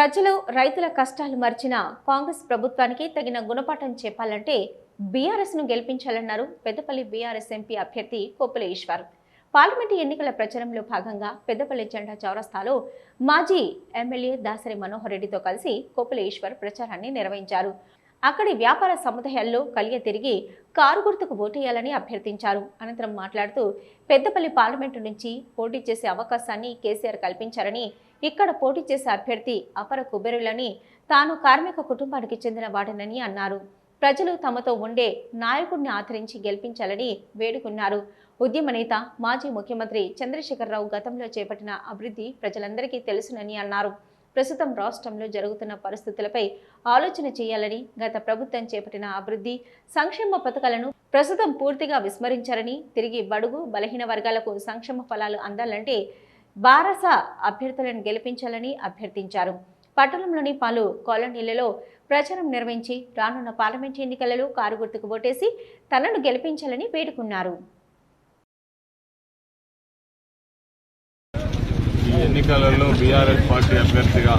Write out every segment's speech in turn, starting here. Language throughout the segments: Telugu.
ప్రజలు రైతుల కష్టాలు మర్చిన కాంగ్రెస్ ప్రభుత్వానికి తగిన గుణపాఠం చెప్పాలంటే బీఆర్ఎస్ను గెలిపించాలన్నారు పెద్దపల్లి బీఆర్ఎస్ ఎంపీ అభ్యర్థి కోపుల ఈశ్వర్. పార్లమెంటు ఎన్నికల ప్రచారంలో భాగంగా పెద్దపల్లి జెండా చౌరస్తాలో మాజీ ఎమ్మెల్యే దాసరి మనోహర్ రెడ్డితో కలిసి కోపుల ఈశ్వర్ ప్రచారాన్ని నిర్వహించారు. అక్కడి వ్యాపార సముదాయాల్లో కలియ తిరిగి కారు గుర్తుకు ఓటేయాలని అభ్యర్థించారు. అనంతరం మాట్లాడుతూ పెద్దపల్లి పార్లమెంటు నుంచి పోటీ చేసే అవకాశాన్ని కేసీఆర్ కల్పించారని ఇక్కడ పోటీ చేసే అభ్యర్థి అపర కుబేరులని తాను కార్మిక కుటుంబానికి చెందిన వాడనని అన్నారు. ప్రజలు తమతో ఉండే నాయకుడిని ఆదరించి గెలిపించాలని వేడుకున్నారు. ఉద్యమ నేత మాజీ ముఖ్యమంత్రి చంద్రశేఖరరావు గతంలో చేపట్టిన అభివృద్ధి ప్రజలందరికీ తెలుసునని అన్నారు. ప్రస్తుతం రాష్ట్రంలో జరుగుతున్న పరిస్థితులపై ఆలోచన చేయాలని గత ప్రభుత్వం చేపట్టిన అభివృద్ధి సంక్షేమ పథకాలను ప్రస్తుతం పూర్తిగా విస్మరించారని తిరిగి బడుగు బలహీన వర్గాలకు సంక్షేమ ఫలాలు అందాలంటే బారస అభ్యర్థులను గెలిపించాలని అభ్యర్థించారు. పట్టణంలోని పలు కాలనీలలో ప్రచారం నిర్వహించి రానున్న పార్లమెంట్ ఎన్నికలలో కారు గుర్తుకు ఓటేసి తనను గెలిపించాలని వేడుకున్నారు. ఎన్నికలలో బీఆర్ఎస్ పార్టీ అభ్యర్థిగా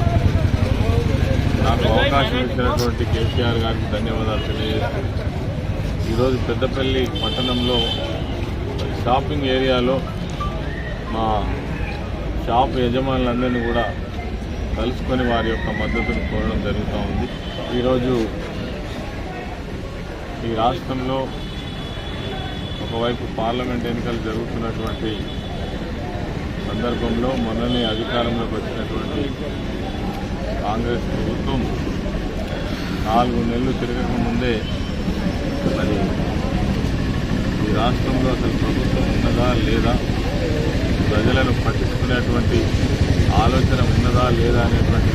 నాకు అవకాశం ఇచ్చినటువంటి కేసీఆర్ గారికి ధన్యవాదాలు తెలియజేస్తూ ఈరోజు పెద్దపల్లి పట్టణంలో షాపింగ్ ఏరియాలో మా షాప్ యజమానులందరినీ కూడా కలుసుకొని వారి యొక్క మద్దతును కోరడం జరుగుతూ ఉంది. ఈరోజు ఈ రాష్ట్రంలో ఒకవైపు పార్లమెంట్ ఎన్నికలు జరుగుతున్నటువంటి సందర్భంలో మొన్ననే అధికారంలోకి వచ్చినటువంటి కాంగ్రెస్ ప్రభుత్వం నాలుగు నెలలు తిరగక ముందే మరి ఈ రాష్ట్రంలో అసలు ప్రభుత్వం ఉన్నదా లేదా ప్రజలను పట్టించుకునేటువంటి ఆలోచన ఉన్నదా లేదా అనేటువంటి